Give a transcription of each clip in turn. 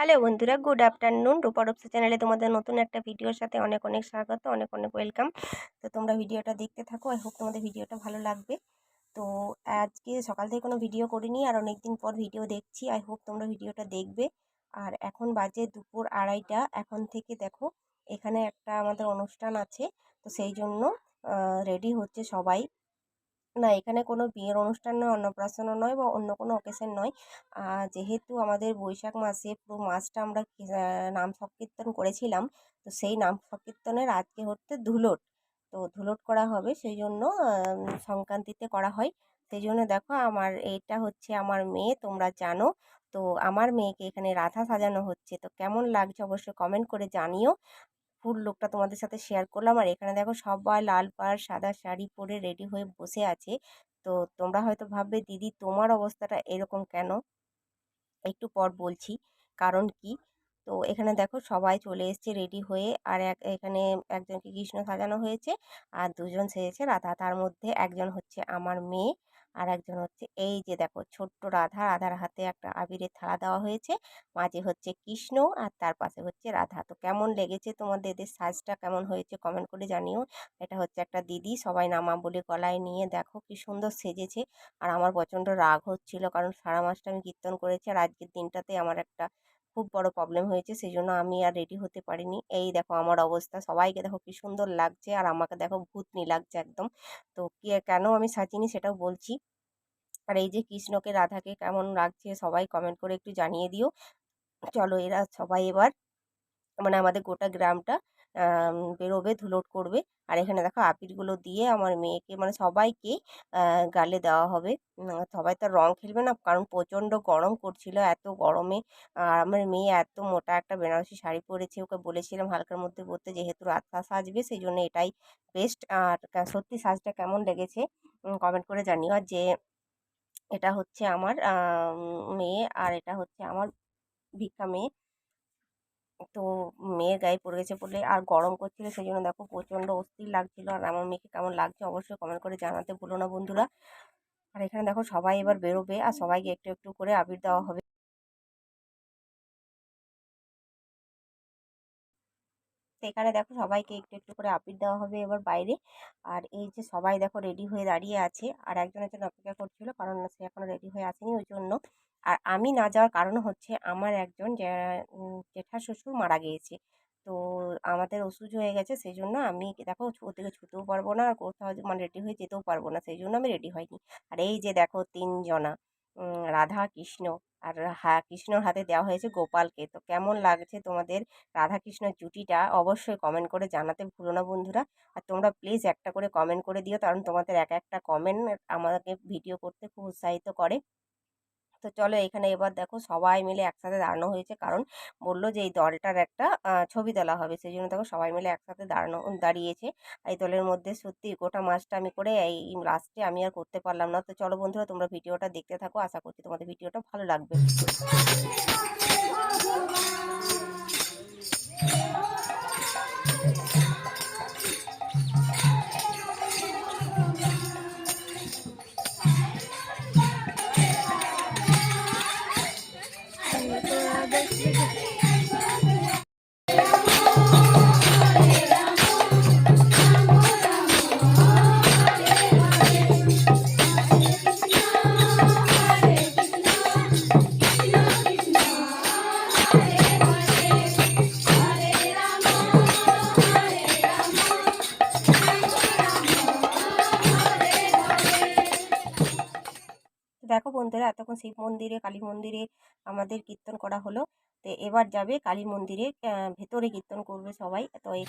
Hello বন্ধুরা, good afternoon. রূপা রূপসা চ্যানেলে তোমাদের নতুন একটা ভিডিওর সাথে অনেক অনেক স্বাগত, অনেক অনেক ওয়েলকাম। তো তোমরা ভিডিওটা দেখতে থাকো, আই হোপ তোমাদের ভিডিওটা ভালো লাগবে। তো আজকে সকাল থেকে কোনো ভিডিও করিনি, আর অনেক দিন পর ভিডিও দেখছি, আই হোপ তোমরা ভিডিওটা দেখবে। আর এখন বাজে দুপুর আড়াইটা, এখন থেকে দেখো এখানে একটা আমাদের অনুষ্ঠান আছে, তো সেই জন্য রেডি হচ্ছে সবাই। না, এখানে কোনো বিয়ের অনুষ্ঠান নয়, অন্নপ্রাশনও নয় বা অন্য কোনো অকেশন নয়। যেহেতু আমাদের বৈশাখ মাসে পুরো মাসটা আমরা নাম সংকীর্তন করেছিলাম, তো সেই নাম সংকীর্তনের আজকে হচ্ছে ধুলোট। তো ধুলোট করা হবে সেই জন্য সংক্রান্তিতে করা হয়। সেই জন্য দেখো আমার এটা হচ্ছে আমার মেয়ে, তোমরা জানো। তো আমার মেয়েকে এখানে রাধা সাজানো হচ্ছে। তো কেমন লাগছে অবশ্যই কমেন্ট করে জানিও। ফুল লোকটা তোমাদের সাথে শেয়ার করলাম। আর এখানে দেখো সবাই লাল পাড়, সাদা শাড়ি পরে রেডি হয়ে বসে আছে। তো তোমরা হয়তো ভাববে, দিদি, তোমার অবস্থাটা এরকম কেন? একটু পর বলছি, কারণ কি? তো এখানে দেখো সবাই চলে এসছে রেডি হয়ে। আর এক, এখানে একজনকে কৃষ্ণ সাজানো হয়েছে আর দুজন সেজেছে রাধা। তার মধ্যে একজন হচ্ছে আমার মেয়ে আর একজন হচ্ছে এই যে দেখো ছোট্ট রাধা। রাধার হাতে একটা আবিরের থালা দেওয়া হয়েছে। মাঝে হচ্ছে কৃষ্ণ আর তার পাশে হচ্ছে রাধা। তো কেমন লেগেছে তোমাদের এদের সাজটা? কেমন হয়েছে কমেন্ট করে জানিও। এটা হচ্ছে একটা দিদি। সবাই নামা বলে গলায় নিয়ে দেখো কি সুন্দর সেজেছে। আর আমার প্রচণ্ড রাগ হচ্ছিল কারণ সারা মাসটা আমি কীর্তন করেছি আর আজকের দিনটাতে আমার একটা খুব বড় প্রবলেম হয়েছে সেই জন্য আমি আর রেডি হতে পারিনি। এই দেখো আমার অবস্থা, সবাইকে দেখো কি সুন্দর লাগছে আর আমাকে দেখো ভূতনি লাগছে একদম। তো কি কেন আমি সাজিনি সেটাও বলছি। আর এই যে কৃষ্ণকে, রাধাকে কেমন লাগছে সবাই কমেন্ট করে একটু জানিয়ে দিও। চলো এরা সবাই এবার মানে আমাদের গোটা গ্রামটা বেরোবে ধুলোট করবে। আর এখানে দেখো আবিরগুলো দিয়ে আমার মেয়েকে মানে সবাইকে গালে দেওয়া হবে। সবাই তো রং খেলবে না, কারণ প্রচণ্ড গরম করছিল, এত গরমে। আর আমার মেয়ে এত মোটা একটা বেনারসি শাড়ি পরেছে, ওকে বলেছিলাম হালকার মধ্যে পরতে, যেহেতু রাতটা সাজবে সেই জন্য এটাই বেস্ট আর সত্যি সাজটা কেমন লেগেছে কমেন্ট করে জানিও। আর যে এটা হচ্ছে আমার মেয়ে, আর এটা হচ্ছে আমার ভিক্ষা মেয়ে। তো মেয়ের গায়ে পড়ে গেছে বলে আর গরম করছিল সেই জন্য দেখো প্রচণ্ড অস্থির লাগছিল। আর আমার মেয়েকে কেমন লাগছে অবশ্যই কমেন্ট করে জানাতে ভুলো না বন্ধুরা। আর এখানে দেখো সবাই এবার বেরোবে, আর সবাইকে একটু একটু করে আবির দেওয়া হবে। এখানে দেখো সবাইকে একটু একটু করে আবির দেওয়া হবে এবার বাইরে। আর এই যে সবাই দেখো রেডি হয়ে দাঁড়িয়ে আছে, আর একজনের জন্য অপেক্ষা করছিল, কারণ সে এখনও রেডি হয়ে আসেনি, ওই জন্য আর আমি না যাওয়ার কারণ হচ্ছে আমার একজন জেঠা শ্বশুর মারা গিয়েছে। তো আমাদের অসুজ হয়ে গেছে সেই জন্য আমি দেখো ওদিকে ছুতেও পারব না, আর কোথাও মানে রেডি হয়ে যেতেও পারব না সেই জন্য আমি রেডি হইনি আর এই যে দেখো তিনজনা রাধা, কৃষ্ণ আর হা, কৃষ্ণর হাতে দেওয়া হয়েছে গোপালকে। তো কেমন লাগছে তোমাদের রাধা কৃষ্ণর জুটিটা? অবশ্যই কমেন্ট করে জানাতে ভুলো না বন্ধুরা। আর তোমরা প্লিজ একটা করে কমেন্ট করে দিও, কারণ তোমাদের এক একটা কমেন্ট আমাকে ভিডিও করতে খুব উৎসাহিত করে। তো চলো এখানে এবার দেখো সবাই মিলে একসাথে দাঁড়ানো হয়েছে। কারণ বলল যে এই দলটার একটা ছবি তোলা হবে। সেই জন্য দেখো সবাই মিলে একসাথে দাঁড়ানো, দাঁড়িয়েছে। এই দলের মধ্যে সত্যি গোটা মাসটা আমি করে এই লাস্টে আমি আর করতে পারলাম না। তো চলো বন্ধুরা, তোমরা ভিডিওটা দেখতে থাকো। আশা করছি তোমাদের ভিডিওটা ভালো লাগবে। Bye. বন্ধুরা এতক্ষণ শিব মন্দিরে, কালী মন্দিরে আমাদের কীর্তন করা হলো। তো এবার যাবে কালী মন্দিরে ভেতরে কীর্তন করবে সবাই। তো এই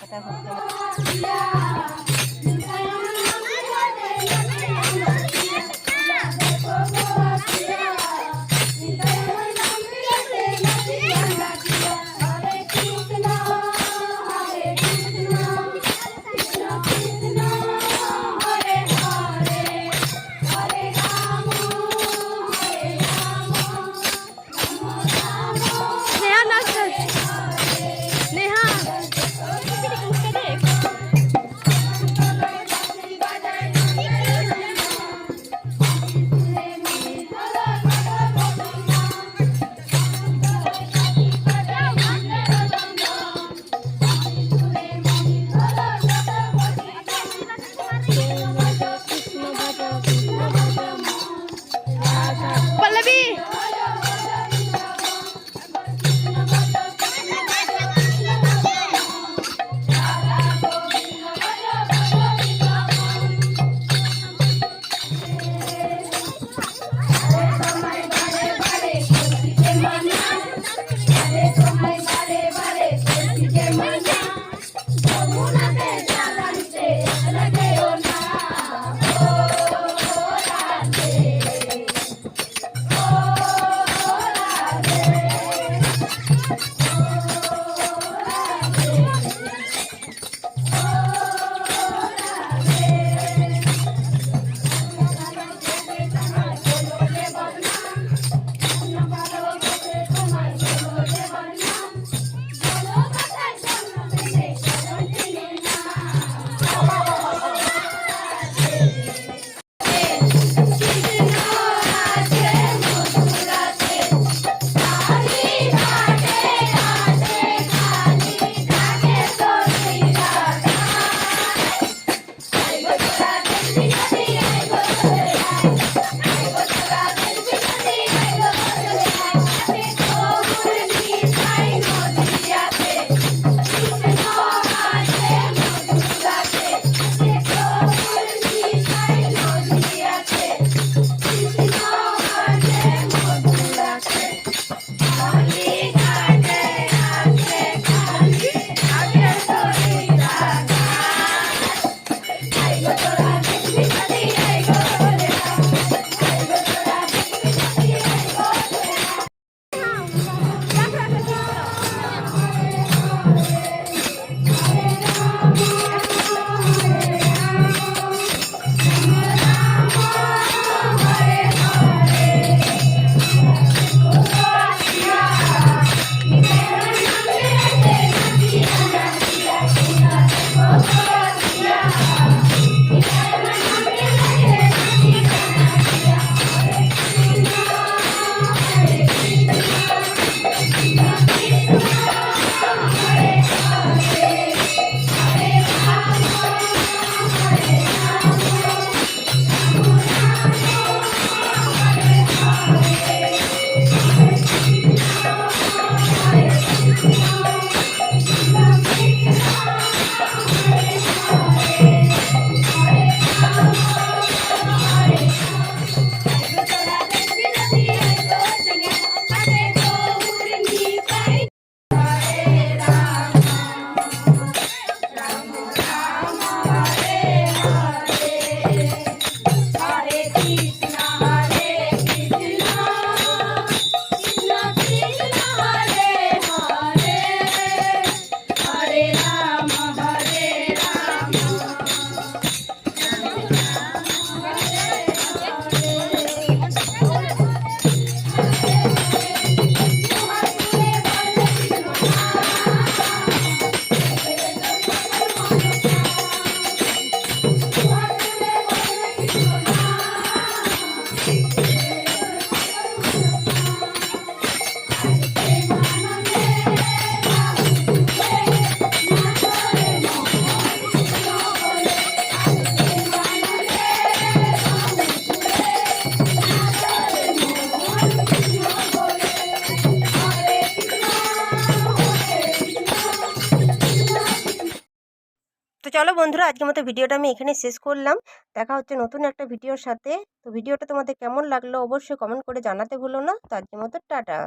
চলো বন্ধুরা, আজকের মতো ভিডিওটা আমি এখানে শেষ করলাম। দেখা হচ্ছে নতুন একটা ভিডিওর সাথে। তো ভিডিওটা তোমাদের কেমন লাগল অবশ্যই কমেন্ট করে জানাতে ভুলো না। তো আজকের মতো টাটা।